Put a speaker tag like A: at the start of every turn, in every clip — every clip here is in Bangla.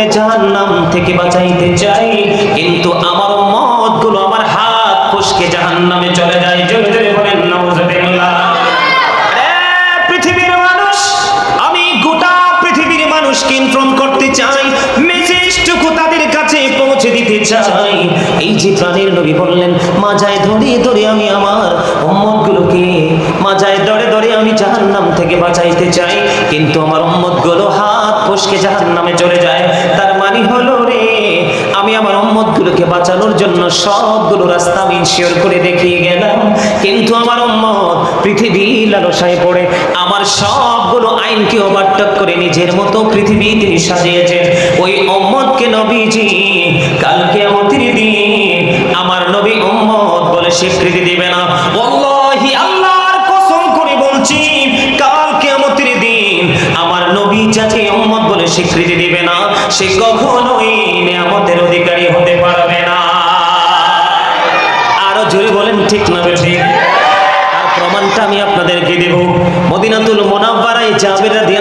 A: গুলোরে জাহান্নাম থেকে বাঁচাইতে চাই, কিন্তু আমার উম্মতগুলো আমার হাত ফসকে জাহান্নামে চলে যায়। জোরে জোরে বলেন আমি মাজায় ধরে ধরে আমি আমার উম্মতগুলোকে মাজায় ধরে ধরে আমি থেকে বাঁচাইতে চাই, কিন্তু আমার উম্মতগুলো হাত ফসকে জাহান্নামে চলে যায়। তার মানে হলো রে, আমি আমার উম্মতগুলোকে বাঁচানোর জন্য সবগুলো রাস্তা আমি শেয়ার করে দেখিয়ে গেলাম। কিন্তু আমার উম্মত পৃথিবী লালসায় পড়ে। আমার সবগুলো আইনকে ওভারটেক করে নিজের মতো পৃথিবী তিনি সাজিয়েছেন। ওই উম্মতকে নবীজি কালকে অতির দিন আমার নবী উম্মত বলে স্বীকৃতি দিবে না। ওয়াল্লাহি আল্লাহর কসম করে বলছি বলে স্বীকৃতি দিবে না, সে কখনোই নিয়ামতের অধিকারী হতে পারবে না। আরও জোরে বলেন, ঠিক না বেঠিক? আর প্রমাণটা আমি আপনাদেরকে দেব। মদিনাতুল মোনাব্বারাই জাবির আনহু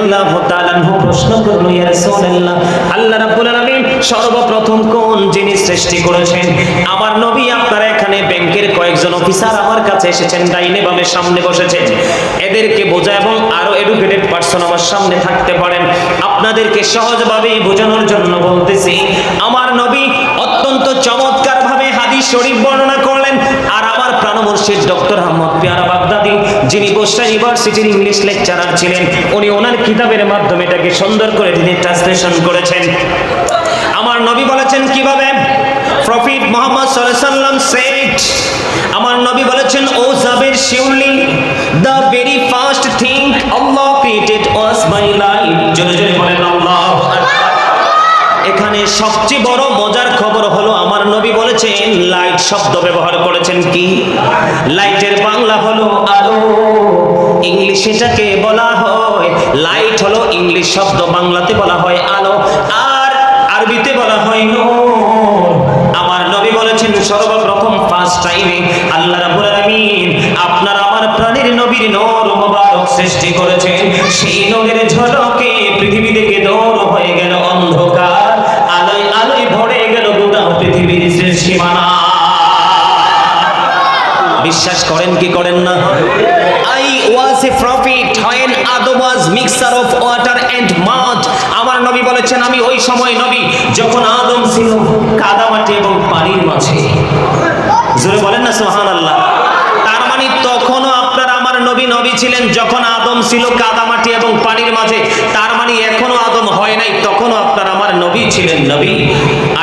A: প্রশ্ন করল, ইয়া রাসূলুল্লাহ, আল্লাহ রাব্বুল আলামিন সর্বপ্রথম কোন জিনিস সৃষ্টি করেছেন? আমার নবী আপনারা এখানে ব্যাংকের কয়েকজন অফিসার আমার কাছে এসেছেন, ডাইনে বামে সামনে বসেছেন। এদেরকে বোঝা এবং আরও এডুকেটেড পারসন আমার সামনে থাকতে পারেন। আপনাদেরকে সহজভাবে বোঝানোর জন্য বলতেছি, আমার নবী অত্যন্ত চমৎকার ভাবে হাদিস শরীফ বর্ণনা করলেন আমার ডক্টর আহমদ পেয়ারা বাগদাদি, যিনি বসরা ইউনিভার্সিটির ইংলিশ লেকচারার ছিলেন, উনি ওনার কিতাবের মাধ্যমে এটাকে সুন্দর করে তিনি ট্রান্সলেশন করেছেন। আমার নবী বলেছেন কীভাবে? প্রফিট মোহাম্মদ সাল্লাম সেট আমার নবী বলেছেন, ও জাবের শিউলি the very first thing Allah created was my life জোরে জোরে বলেন আল্লাহু আকবার এখানে সবচেয়ে বড় মজার খবর হলো আমার নবী বলেছেন লাইট শব্দ ব্যবহার করেছেন কি? লাইটের বাংলা হলো আলো, ইংলিশ এটাকে বলা হয়, লাইট হলো ইংলিশ শব্দ, বাংলাতে বলা হয় আলো, আর আরবিতে বলা হয় নূর। আমার নবী বলেছেন, সর্বপ্রথম ফার্স্ট টাইমে আল্লাহ রাব্বুল আলামিন আপনার আমার প্রাণের নবীর নূর মোবারক সৃষ্টি করেছেন। সেই নূরের ঝলকে পৃথিবী থেকে দূর বিশ্বাস করেন কি করেন না? I was a prophet হয়েন Adam was mixer of water and mud আমার নবী বলেছেন, আমি ওই সময় নবী, যখন আদম ছিল কাদামাটি এবং পানির মাঝে। জোরে বলেন না, সুবহানাল্লাহ তার মানে তখনও আপনার আমার নবী ছিলেন যখন আদম ছিল কাদামাটি এবং পানির মাঝে, তার মানে এখনও আদম হয় নাই, তখনও আপনার আমার নবী ছিলেন নবী।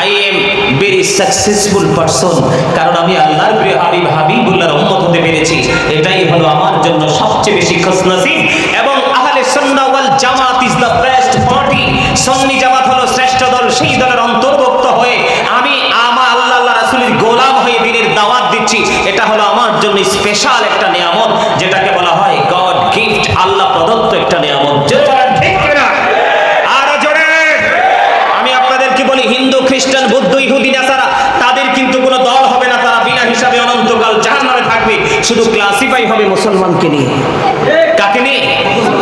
A: I am very successful person কারণ আমি আল্লাহর প্রিয় হাবিব, হাবিবুল্লাহর উম্মত হতে পেরেছি। এটাই হলো আমার জন্য সবচেয়ে বেশি খুশনসিব এবং আহলে সুন্নাহ ওয়াল জামাত ইজ দ্য বেস্ট পার্টি সুন্নি জামাত হলো শ্রেষ্ঠ দল, সেই দলের অন্তর্ভুক্ত হয়ে আমি আমার আল্লাহ আল্লাহ রাসূলের গোলাম হয়ে দিনের দিচ্ছি এটা হলো আমার জন্য স্পেশাল একটা নিয়ামত, যেটাকে বলা হয় গড গিফট আল্লাহ প্রদত্ত একটা নিয়ামত। হিন্দু, খ্রিস্টান ইহুদি তাদের কিন্তু কোনো দল হবে না, তারা বিনা হিসাবে অনন্তকাল জাহান্নামে থাকবে। শুধু ক্লাসিফাই হবে মুসলমানকে নিয়ে। কাকে নিয়ে?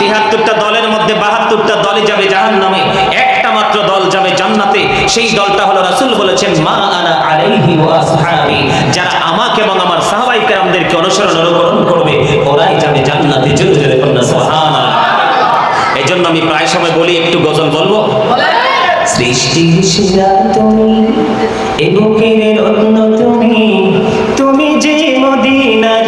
A: তিহাত্তরটা দলের মধ্যে বাহাত্তরটা দলে যাবে জাহান্নামে। একটা মাত্র দল যাবে জান্নাতে, সেই দলটা হলো রাসূল বলেছেন, মা আনা আলাইহি ওয়া আসহাবি। যারা আমাকে এবং আমার সাহাবাই কেরামদেরকে অনুসরণ অনুকরণ করবে, ওরাই যাবে জান্নাতে জোরে জোরে বলুন সুবহানাল্লাহ। এই জন্য আমি প্রায় সময় বলি, একটু গজল বলব? সৃষ্টির সেরা তুমি, এ রত্ন তুমি তুমি যে মদিনারি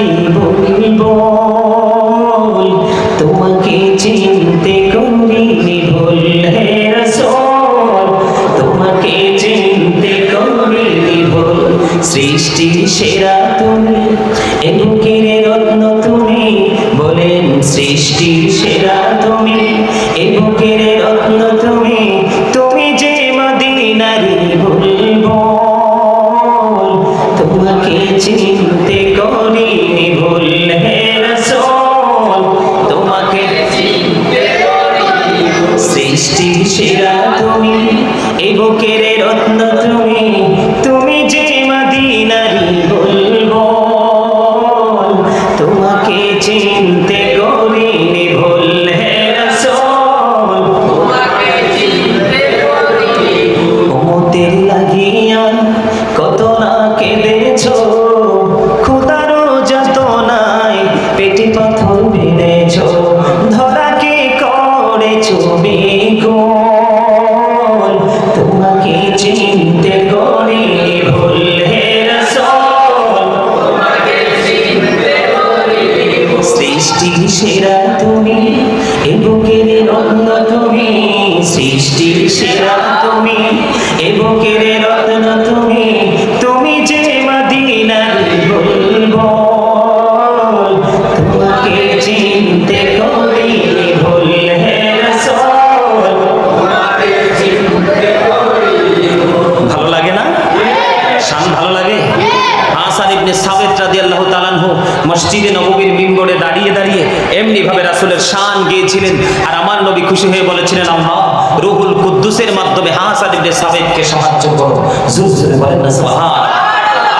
A: রাসূলের গিয়েছিলেন। আর আমার নবী খুশি হয়ে বলেছিলেন, আল্লাহ, রুহুল কুদ্দুসের মাধ্যমে হাসান ইবনে সাবিতকে সাহায্য করো। জোরে জোরে বলেন না সুবহান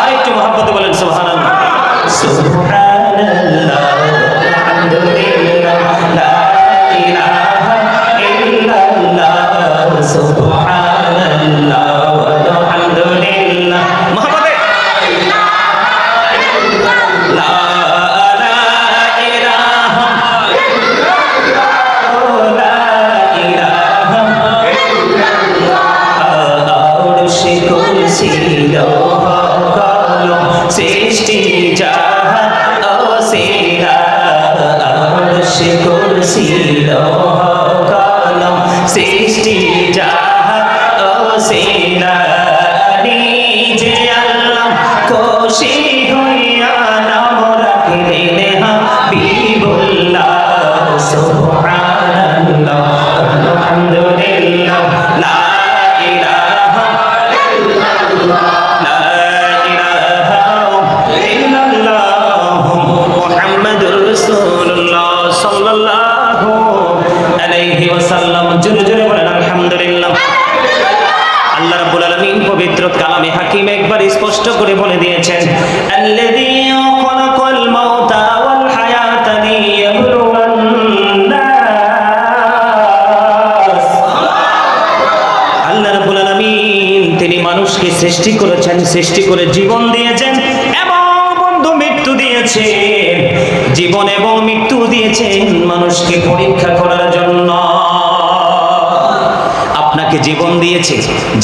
A: আরেকটু মহব্বতে বলেন, সুবহানাল্লাহ। সুবহানাল্লাহ। কুরসি লৌহ কলম সৃষ্টি জাহান অসীরা নিজে আল্লাহ খুশি হইয়া নাম রাখলেন হাবিবুল্লাহ, সুবহানাল্লাহ, আলহামদুলিল্লাহ, লা ইলাহা জোরে জোরে বলেন, আলহামদুলিল্লাহ। আল্লাহ রাব্বুল আলামিন পবিত্র কালামে হাকিম একবার স্পষ্ট করে বলে দিয়েছেন, আল্লাযী মাউতা ওয়াল হায়াতা আল্লাহ রাব্বুল আলামিন, তিনি মানুষকে সৃষ্টি করেছেন, সৃষ্টি করে জীবন দিয়েছেন আপনাকে জীবন দিয়েছে।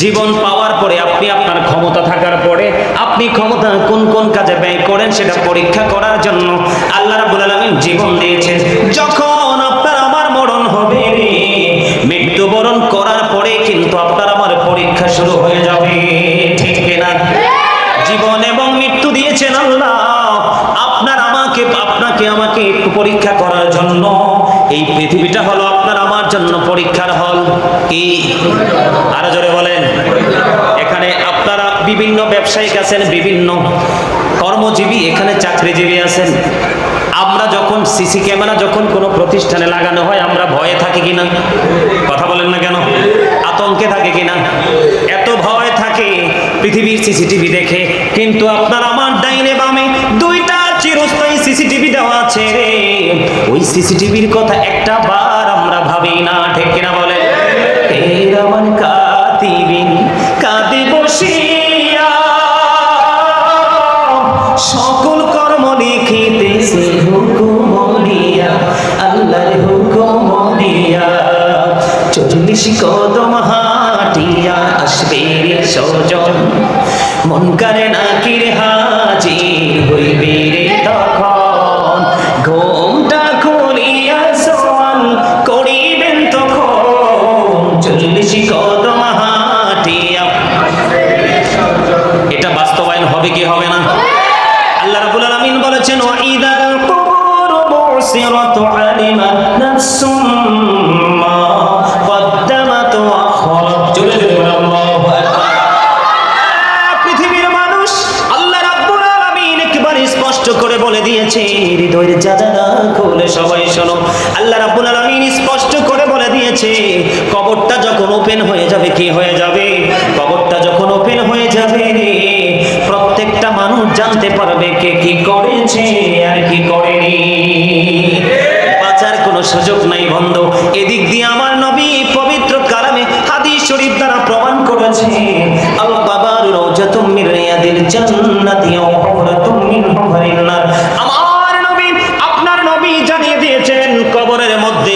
A: জীবন পাওয়ার পরে আপনি আপনার ক্ষমতা থাকার পরে আপনি ক্ষমতা কোন কোন কাজে ব্যয় করেন সেটা পরীক্ষা করার জন্য আল্লাহ রাব্বুল আলামিন জীবন দিয়েছেন। যখন আপনার আমার মরণ হবে মৃত্যুবরণ করার পরে কিন্তু আপনার আমার পরীক্ষা শুরু হয়ে যাবে। ঠিক কিনা? জীবন এবং মৃত্যু দিয়েছেন আল্লাহ। আপনার আমাকে, আপনাকে আমাকে একটু পরীক্ষা করার জন্য এই পৃথিবীটা হলো জন্য পরীক্ষার হল কি? আরও জোরে বলেন। এখানে আপনারা বিভিন্ন ব্যবসায়িক আছেন, বিভিন্ন কর্মজীবী, এখানে চাকরিজীবী আছেন। আমরা যখন সিসি ক্যামেরা যখন কোনো প্রতিষ্ঠানে লাগানো হয়, আমরা ভয়ে থাকি কিনা কথা বলেন না কেন? আতঙ্কে থাকে কিনা এত ভয় থাকে পৃথিবীর সিসিটিভি দেখে। কিন্তু আপনার আমার ডাইনে চিরস্থায়ী সিসিটিভি দেওয়া আছে রে। ওই সিসিটিভির কথা একটা বার আমরা ভাবি না, ঠিক কিনা বলে? এই রামান কাতিবিন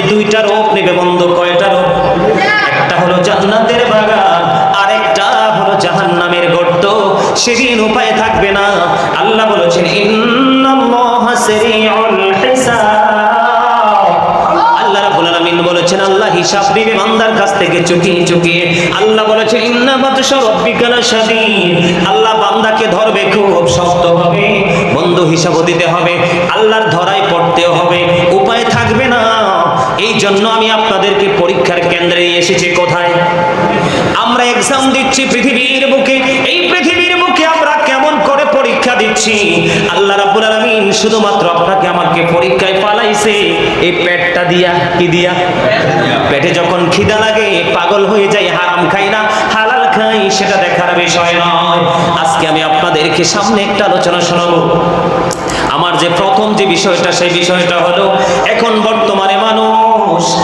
A: দুইটা রূপ নেবে বন্ধ, কয়টা রূপ একটা হলো জান্নাতের বাগান, আরেকটা হলো জাহান্নামের গর্ত। সেদিন উপায় থাকবে না। আল্লাহ বলেছেন আল্লাহ হিসাব ধরবে খুব শক্ত হবে বন্ধু দিতে হবে। আল্লাহর ধরায় পড়তেও হবে। জন্য আমি আপনাদেরকে পরীক্ষার কেন্দ্রে এসেছি কোথায়? আমরা এক্সাম দিচ্ছি পৃথিবীর বুকে। এই পৃথিবীর বুকে আমরা কেমন করে পরীক্ষা দিচ্ছি? আল্লাহ রাব্বুল আলামিন শুধুমাত্র আপনাকে আমাকে পরীক্ষায় পালাইছে। এই পেটটা দিয়া, কি দিয়া? পেটে যখন খিদা লাগে, পাগল হয়ে যায়, হারাম খাই না, হালাল খাই সেটা দেখার বিষয় নয়। আজকে আমি আপনাদেরকে সামনে একটা আলোচনা শোনাবো। আমার যে প্রথম যে বিষয়টা, সেই বিষয়টা হলো, এখন বর্তমানে মানুষ